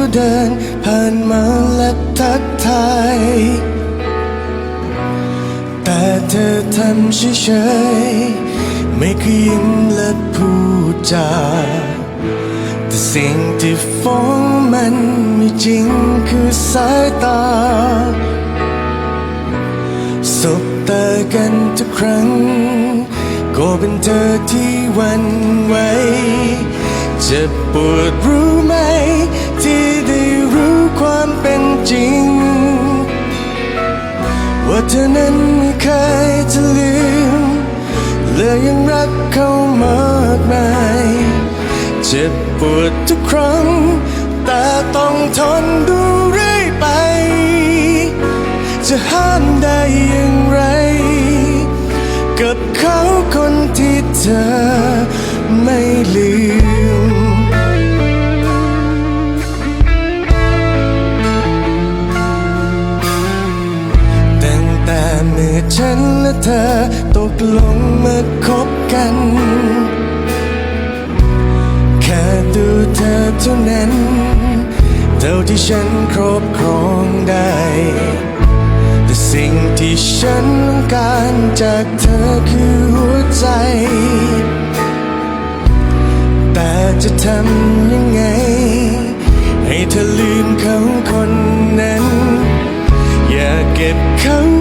เขาเดินผ่านมาและทักทาย แต่เธอทำเฉยๆไม่เคยยิ้มและพูดจาแต่สิ่งที่ฟ้องมันไม่จริงคือสายตาสบตากันทุกครั้ง ก็เป็นเธอที่วันไหวเจ็บปวดรู้ จริง ว่าเธอนั้นไม่เคยจะลืมและยังรักเขามากมายเจ็บปวดทุกครั้ง แต่ต้องทนดูเรื่อยไป จะห้ามได้ เธอตกลงมาคบกัน แค่ดูเธอเท่านั้น เท่าที่ฉันครอบครองได้ แต่สิ่งที่ฉันต้องการจากเธอคือหัวใจ แต่จะทำยังไง ให้เธอลืมเขาคนนั้น อย่าเก็บเขา